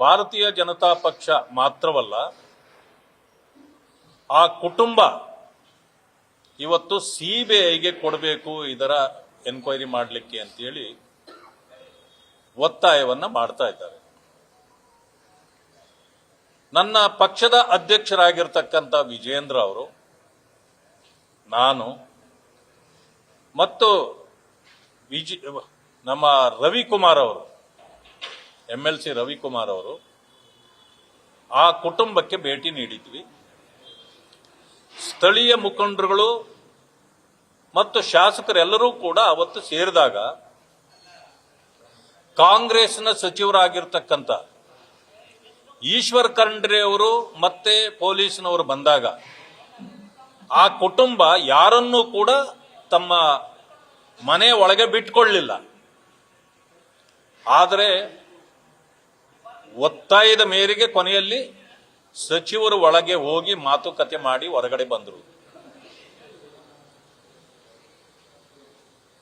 ಭಾರತೀಯ ಜನತಾ ಪಕ್ಷ ಮಾತ್ರವಲ್ಲ, ಆ ಕುಟುಂಬ ಇವತ್ತು ಸಿ ಬಿ ಐಗೆ ಕೊಡಬೇಕು ಇದರ ಎನ್ಕ್ವೈರಿ ಮಾಡಲಿಕ್ಕೆ ಅಂತೇಳಿ ಒತ್ತಾಯವನ್ನ ಮಾಡ್ತಾ ಇದ್ದಾರೆ. ನನ್ನ ಪಕ್ಷದ ಅಧ್ಯಕ್ಷರಾಗಿರ್ತಕ್ಕಂಥ ವಿಜೇಂದ್ರ ಅವರು, ನಾನು ಮತ್ತು ವಿಜಿ ನಮ್ಮ ರವಿಕುಮಾರ್ ಅವರು ಎಂ ಎಲ್ ಸಿ ರವಿಕುಮಾರ್ ಅವರು ಆ ಕುಟುಂಬಕ್ಕೆ ಭೇಟಿ ನೀಡಿದ್ವಿ. ಸ್ಥಳೀಯ ಮುಖಂಡರುಗಳು ಮತ್ತು ಶಾಸಕರೆಲ್ಲರೂ ಕೂಡ ಅವತ್ತು ಸೇರಿದಾಗ ಕಾಂಗ್ರೆಸ್ನ ಸಚಿವರಾಗಿರ್ತಕ್ಕಂಥ ಈಶ್ವರ್ ಖಂಡ್ರೆ ಅವರು ಮತ್ತೆ ಪೊಲೀಸ್ನವರು ಬಂದಾಗ ಆ ಕುಟುಂಬ ಯಾರನ್ನೂ ಕೂಡ ತಮ್ಮ ಮನೆ ಒಳಗೆ ಬಿಟ್ಕೊಳ್ಳಿಲ್ಲ. ಆದರೆ ಒತ್ತಾಯದ ಮೇರೆಗೆ ಕೊನೆಯಲ್ಲಿ ಸಚಿವರು ಒಳಗೆ ಹೋಗಿ ಮಾತುಕತೆ ಮಾಡಿ ಹೊರಗಡೆ ಬಂದರು.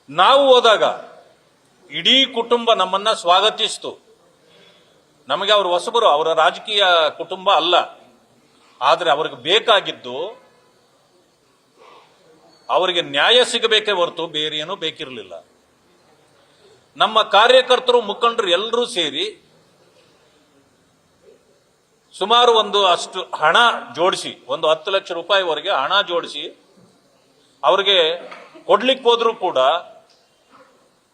ನಾವು ಹೋದಾಗ ಇಡೀ ಕುಟುಂಬ ನಮ್ಮನ್ನ ಸ್ವಾಗತಿಸ್ತು. ನಮಗೆ ಅವರು ಹೊಸಬರು, ಅವರ ರಾಜಕೀಯ ಕುಟುಂಬ ಅಲ್ಲ. ಆದರೆ ಅವ್ರಿಗೆ ಬೇಕಾಗಿದ್ದು ಅವರಿಗೆ ನ್ಯಾಯ ಸಿಗಬೇಕೇ ಹೊರತು ಬೇರೆ ಏನೂ ಬೇಕಿರಲಿಲ್ಲ. ನಮ್ಮ ಕಾರ್ಯಕರ್ತರು, ಮುಖಂಡರು ಎಲ್ಲರೂ ಸೇರಿ ಸುಮಾರು ಒಂದು ಅಷ್ಟು ಹಣ ಜೋಡಿಸಿ, ಒಂದು ಹತ್ತು ಲಕ್ಷ ರೂಪಾಯಿವರೆಗೆ ಹಣ ಜೋಡಿಸಿ, ಅವ್ರಿಗೆ ಕೊಡ್ಲಿಕ್ಕೆ ಹೋದ್ರು ಕೂಡ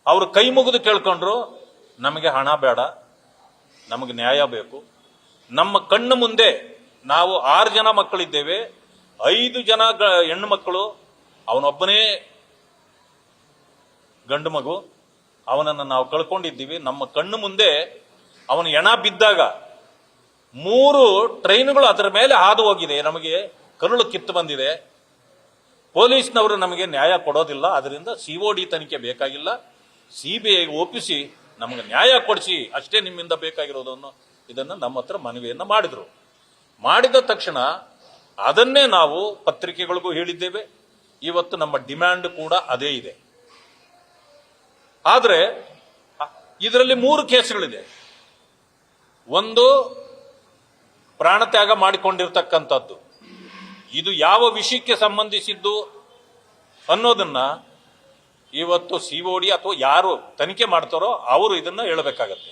ಅವರು ಕೈ ಮುಗಿದು ಕೇಳ್ಕೊಂಡ್ರು, ನಮಗೆ ಹಣ ಬೇಡ, ನಮಗೆ ನ್ಯಾಯ ಬೇಕು. ನಮ್ಮ ಕಣ್ಣು ಮುಂದೆ ನಾವು ಆರು ಜನ ಮಕ್ಕಳಿದ್ದೇವೆ, ಐದು ಜನ ಹೆಣ್ಣು ಮಕ್ಕಳು, ಅವನೊಬ್ಬನೇ ಗಂಡು ಮಗು, ಅವನನ್ನು ನಾವು ಕಳ್ಕೊಂಡಿದ್ದೀವಿ. ನಮ್ಮ ಕಣ್ಣು ಮುಂದೆ ಅವನು ಎಣ ಬಿದ್ದಾಗ ಮೂರು ಟ್ರೈನ್ಗಳು ಅದರ ಮೇಲೆ ಹಾದು ಹೋಗಿದೆ. ನಮಗೆ ಕರುಳು ಕಿತ್ತು ಬಂದಿದೆ. ಪೊಲೀಸ್ನವರು ನಮಗೆ ನ್ಯಾಯ ಕೊಡೋದಿಲ್ಲ. ಅದರಿಂದ ಸಿಒಡಿ ತನಿಖೆ ಬೇಕಾಗಿಲ್ಲ. ಸಿ ಬಿ ಐಗೆ ಒಪ್ಪಿಸಿ ನಮಗೆ ನ್ಯಾಯ ಕೊಡಿಸಿ ಅಷ್ಟೇ ನಿಮ್ಮಿಂದ ಬೇಕಾಗಿರೋದನ್ನು ಇದನ್ನು ನಮ್ಮ ಹತ್ರ ಮನವಿಯನ್ನು ಮಾಡಿದರು. ಮಾಡಿದ ತಕ್ಷಣ ಅದನ್ನೇ ನಾವು ಪತ್ರಿಕೆಗಳಿಗೂ ಹೇಳಿದ್ದೇವೆ. ಇವತ್ತು ನಮ್ಮ ಡಿಮ್ಯಾಂಡ್ ಕೂಡ ಅದೇ ಇದೆ. ಆದರೆ ಇದರಲ್ಲಿ ಮೂರು ಕೇಸ್ಗಳಿದೆ. ಒಂದು ಪ್ರಾಣತ್ಯಾಗ ಮಾಡಿಕೊಂಡಿರ್ತಕ್ಕಂಥದ್ದು. ಇದು ಯಾವ ವಿಷಯಕ್ಕೆ ಸಂಬಂಧಿಸಿದ್ದು ಅನ್ನೋದನ್ನ ಇವತ್ತು ಸಿ ಒ ಡಿ ಅಥವಾ ಯಾರು ತನಿಖೆ ಮಾಡ್ತಾರೋ ಅವರು ಇದನ್ನ ಹೇಳಬೇಕಾಗತ್ತೆ.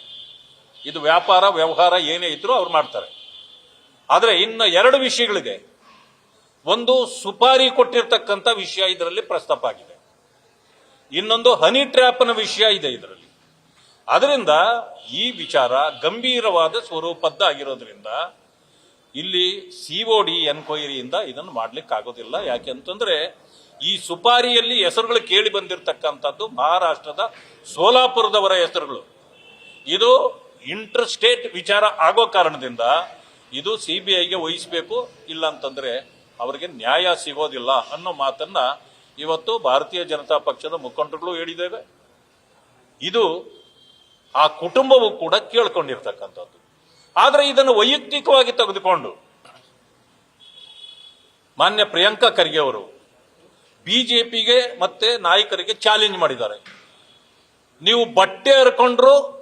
ಇದು ವ್ಯಾಪಾರ, ವ್ಯವಹಾರ ಏನೇ ಇದ್ರೂ ಅವ್ರು ಮಾಡ್ತಾರೆ. ಆದರೆ ಇನ್ನು ಎರಡು ವಿಷಯಗಳಿದೆ. ಒಂದು ಸುಪಾರಿ ಕೊಟ್ಟಿರ್ತಕ್ಕಂಥ ವಿಷಯ ಇದರಲ್ಲಿ ಪ್ರಸ್ತಾಪ ಆಗಿದೆ. ಇನ್ನೊಂದು ಹನಿ ಟ್ರ್ಯಾಪ್ನ ವಿಷಯ ಇದೆ ಇದರಲ್ಲಿ. ಅದರಿಂದ ಈ ವಿಚಾರ ಗಂಭೀರವಾದ ಸ್ವರೂಪದ್ದಾಗಿರೋದ್ರಿಂದ ಇಲ್ಲಿ ಸಿ ಒ ಡಿ ಎನ್ಕ್ವೈರಿಯಿಂದ ಇದನ್ನು ಮಾಡ್ಲಿಕ್ಕೆ ಆಗೋದಿಲ್ಲ. ಯಾಕೆ ಅಂತಂದ್ರೆ ಈ ಸುಪಾರಿಯಲ್ಲಿ ಹೆಸರುಗಳು ಕೇಳಿ ಬಂದಿರತಕ್ಕಂಥದ್ದು ಮಹಾರಾಷ್ಟ್ರದ ಸೋಲಾಪುರದವರ ಹೆಸರುಗಳು. ಇದು ಇಂಟರ್ ಸ್ಟೇಟ್ ವಿಚಾರ ಆಗೋ ಕಾರಣದಿಂದ ಇದು ಸಿ ಬಿ ಐಗೆ ವಹಿಸಬೇಕು ಇಲ್ಲ ಅಂತಂದ್ರೆ ಅವರಿಗೆ ನ್ಯಾಯ ಸಿಗೋದಿಲ್ಲ ಅನ್ನೋ ಮಾತನ್ನ ಇವತ್ತು ಭಾರತೀಯ ಜನತಾ ಪಕ್ಷದ ಮುಖಂಡರುಗಳು ಹೇಳಿದ್ದೇವೆ. ಇದು ಆ ಕುಟುಂಬವು ಕೂಡ ಕೇಳ್ಕೊಂಡಿರ್ತಕ್ಕಂಥದ್ದು. ಆದರೆ ಇದನ್ನು ವೈಯಕ್ತಿಕವಾಗಿ ತೆಗೆದುಕೊಂಡು ಮಾನ್ಯ ಪ್ರಿಯಾಂಕಾ ಖರ್ಗೆ ಅವರು ಬಿಜೆಪಿಗೆ ಮತ್ತೆ ನಾಯಕರಿಗೆ ಚಾಲೆಂಜ್ ಮಾಡಿದ್ದಾರೆ. ನೀವು ಬಟ್ಟೆ ಹರ್ಕೊಂಡ್ರು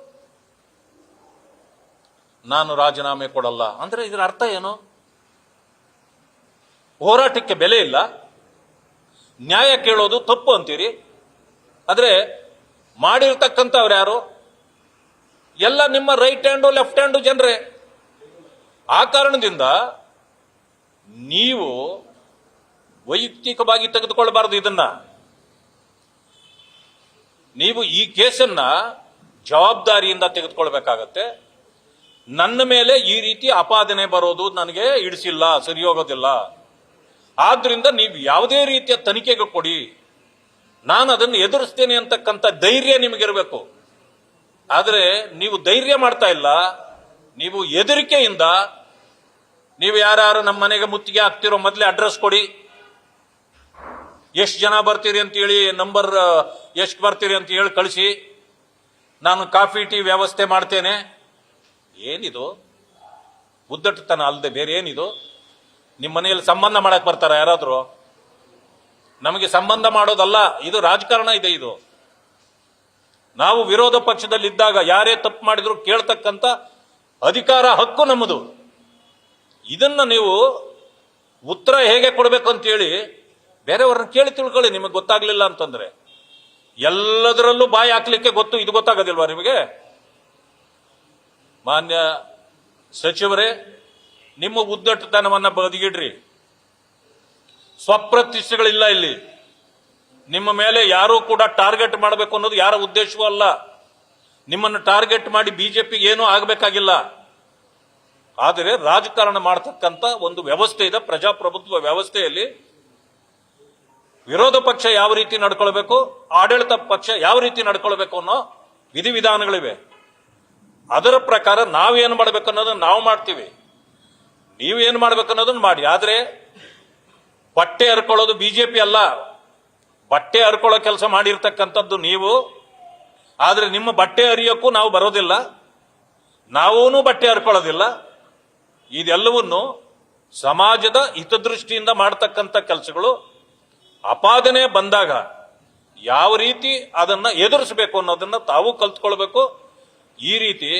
ನಾನು ರಾಜೀನಾಮೆ ಕೊಡಲ್ಲ. ಅಂದ್ರೆ ಇದರ ಅರ್ಥ ಏನು? ಹೋರಾಟಕ್ಕೆ ಬೆಲೆ ಇಲ್ಲ. ನ್ಯಾಯ ಕೇಳೋದು ತಪ್ಪು ಅಂತೀರಿ. ಆದರೆ ಮಾಡಿರ್ತಕ್ಕಂಥವ್ರು ಯಾರು? ಎಲ್ಲ ನಿಮ್ಮ ರೈಟ್ ಹ್ಯಾಂಡು ಲೆಫ್ಟ್ ಹ್ಯಾಂಡು ಜನರೇ. ಆ ಕಾರಣದಿಂದ ನೀವು ವೈಯಕ್ತಿಕವಾಗಿ ತೆಗೆದುಕೊಳ್ಳಬಾರದು ಇದನ್ನ. ನೀವು ಈ ಕೇಸನ್ನ ಜವಾಬ್ದಾರಿಯಿಂದ ತೆಗೆದುಕೊಳ್ಬೇಕಾಗತ್ತೆ. ನನ್ನ ಮೇಲೆ ಈ ರೀತಿ ಅಪಾದನೆ ಬರೋದು ನನಗೆ ಇಡಿಸಿಲ್ಲ ಸರಿ ಹೋಗೋದಿಲ್ಲ. ಆದ್ರಿಂದ ನೀವು ಯಾವುದೇ ರೀತಿಯ ತನಿಖೆಗೆ ಕೊಡಿ. ನಾನು ಅದನ್ನು ಎದುರಿಸ್ತೇನೆ ಅಂತಕ್ಕಂಥ ಧೈರ್ಯ ನಿಮಗಿರಬೇಕು. ಆದರೆ ನೀವು ಧೈರ್ಯ ಮಾಡ್ತಾ ಇಲ್ಲ, ನೀವು ಹೆದರಿಕೆಯಿಂದ ನೀವು ಯಾರ್ಯಾರು ನಮ್ಮ ಮನೆಗೆ ಮುತ್ತಿಗೆ ಹಾಕ್ತಿರೋ ಮೊದಲೇ ಅಡ್ರೆಸ್ ಕೊಡಿ. ಎಷ್ಟು ಜನ ಬರ್ತೀರಿ ಅಂತ ಹೇಳಿ ನಂಬರ್ ಎಷ್ಟು ಬರ್ತೀರಿ ಅಂತ ಹೇಳಿ ಕಳಿಸಿ. ನಾನು ಕಾಫಿ, ಟೀ ವ್ಯವಸ್ಥೆ ಮಾಡ್ತೇನೆ. ಏನಿದು? ಉದ್ದಟತನ ಅಲ್ಲದೆ ಬೇರೆ ಏನಿದು? ನಿಮ್ಮ ಮನೆಯಲ್ಲಿ ಸಂಬಂಧ ಮಾಡಕ್ ಬರ್ತಾರ ಯಾರಾದರೂ? ನಮಗೆ ಸಂಬಂಧ ಮಾಡೋದಲ್ಲ, ಇದು ರಾಜಕಾರಣ ಇದೆ ಇದು. ನಾವು ವಿರೋಧ ಪಕ್ಷದಲ್ಲಿದ್ದಾಗ ಯಾರೇ ತಪ್ಪು ಮಾಡಿದ್ರು ಕೇಳ್ತಕ್ಕಂಥ ಅಧಿಕಾರ ಹಕ್ಕು ನಮ್ಮದು. ಇದನ್ನ ನೀವು ಉತ್ತರ ಹೇಗೆ ಕೊಡಬೇಕು ಅಂತೇಳಿ ಬೇರೆಯವ್ರನ್ನ ಕೇಳಿ ತಿಳ್ಕೊಳ್ಳಿ, ನಿಮಗೆ ಗೊತ್ತಾಗ್ಲಿಲ್ಲ ಅಂತಂದ್ರೆ. ಎಲ್ಲದರಲ್ಲೂ ಬಾಯಿ ಹಾಕ್ಲಿಕ್ಕೆ ಗೊತ್ತು, ಇದು ಗೊತ್ತಾಗೋದಿಲ್ವಾ ನಿಮಗೆ? ಮಾನ್ಯ ಸಚಿವರೇ, ನಿಮ್ಮ ಉದ್ದಟತನವನ್ನ ಬದಿಗಿಡ್ರಿ ಸ್ವಪ್ರತಿಷ್ಠೆಗಳಿಲ್ಲ ಇಲ್ಲಿ. ನಿಮ್ಮ ಮೇಲೆ ಯಾರೂ ಕೂಡ ಟಾರ್ಗೆಟ್ ಮಾಡಬೇಕು ಅನ್ನೋದು ಯಾರ ಉದ್ದೇಶವೂ ಅಲ್ಲ. ನಿಮ್ಮನ್ನು ಟಾರ್ಗೆಟ್ ಮಾಡಿ ಬಿಜೆಪಿಗೆ ಏನೂ ಆಗಬೇಕಾಗಿಲ್ಲ. ಆದರೆ ರಾಜಕಾರಣ ಮಾಡತಕ್ಕಂತ ಒಂದು ವ್ಯವಸ್ಥೆ ಇದೆ, ಪ್ರಜಾಪ್ರಭುತ್ವ ವ್ಯವಸ್ಥೆಯಲ್ಲಿ. ವಿರೋಧ ಪಕ್ಷ ಯಾವ ರೀತಿ ನಡ್ಕೊಳ್ಬೇಕು, ಆಡಳಿತ ಪಕ್ಷ ಯಾವ ರೀತಿ ನಡ್ಕೊಳ್ಬೇಕು ಅನ್ನೋ ವಿಧಿವಿಧಾನಗಳಿವೆ. ಅದರ ಪ್ರಕಾರ ನಾವೇನು ಮಾಡ್ಬೇಕು ಅನ್ನೋದನ್ನ ನಾವು ಮಾಡ್ತೀವಿ. ನೀವೇನು ಮಾಡ್ಬೇಕು ಅನ್ನೋದನ್ನ ಮಾಡಿ. ಆದರೆ ಬಟ್ಟೆ ಹರ್ಕೊಳ್ಳೋದು ಬಿಜೆಪಿ ಅಲ್ಲ. ಬಟ್ಟೆ ಹರ್ಕೊಳ್ಳೋ ಕೆಲಸ ಮಾಡಿರ್ತಕ್ಕಂಥದ್ದು ನೀವು. ಆದರೆ ನಿಮ್ಮ ಬಟ್ಟೆ ಹರಿಯೋಕ್ಕೂ ನಾವು ಬರೋದಿಲ್ಲ. ನಾವೂ ಬಟ್ಟೆ ಹರ್ಕೊಳ್ಳೋದಿಲ್ಲ. ಇದೆಲ್ಲವನ್ನು ಸಮಾಜದ ಹಿತದೃಷ್ಟಿಯಿಂದ ಮಾಡತಕ್ಕಂಥ ಕೆಲಸಗಳು. ಅಪಾದನೆ ಬಂದಾಗ ಯಾವ ರೀತಿ ಅದನ್ನ ಎದುರಿಸಬೇಕು ಅನ್ನೋದನ್ನ ತಾವು ಕಲ್ತ್ಕೊಳ್ಬೇಕು. ಈ ರೀತಿ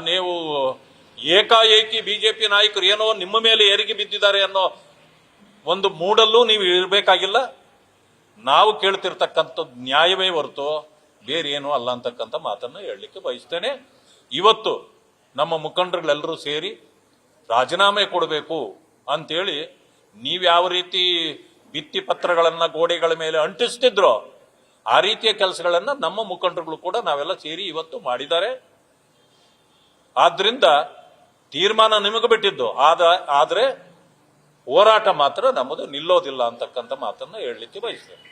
ನೀವು ಏಕಾಏಕಿ ಬಿಜೆಪಿ ನಾಯಕರು ಏನೋ ನಿಮ್ಮ ಮೇಲೆ ಎರಿಗೆ ಬಿದ್ದಿದ್ದಾರೆ ಅನ್ನೋ ಒಂದು ಮೂಡಲ್ಲೂ ನೀವು ಇರಬೇಕಾಗಿಲ್ಲ. ನಾವು ಕೇಳ್ತಿರ್ತಕ್ಕಂಥದ್ದು ನ್ಯಾಯವೇ ಹೊರತು ಬೇರೆ ಏನೂ ಅಲ್ಲ ಅಂತಕ್ಕಂಥ ಮಾತನ್ನು ಹೇಳಲಿಕ್ಕೆ ಬಯಸ್ತೇನೆ. ಇವತ್ತು ನಮ್ಮ ಮುಖಂಡರುಗಳೆಲ್ಲರೂ ಸೇರಿ ರಾಜೀನಾಮೆ ಕೊಡಬೇಕು ನೀವು ಯಾವ ರೀತಿ ಭಿತ್ತಿ ಪತ್ರಗಳನ್ನು ಗೋಡೆಗಳ ಮೇಲೆ ಅಂಟಿಸ್ತಿದ್ರೋ ಆ ರೀತಿಯ ಕೆಲಸಗಳನ್ನು ನಮ್ಮ ಮುಖಂಡರುಗಳು ಕೂಡ ನಾವೆಲ್ಲ ಸೇರಿ ಇವತ್ತು ಮಾಡಿದ್ದಾರೆ. ಆದ್ರಿಂದ ತೀರ್ಮಾನ ನಿಮಗೆ ಬಿಟ್ಟಿದ್ದು. ಆದ, ಆದರೆ ಹೋರಾಟ ಮಾತ್ರ ನಮ್ಮದು ನಿಲ್ಲೋದಿಲ್ಲ ಅಂತಕ್ಕಂಥ ಮಾತನ್ನು ಹೇಳಲಿಕ್ಕೆ ಬಯಸ್ತೇನೆ.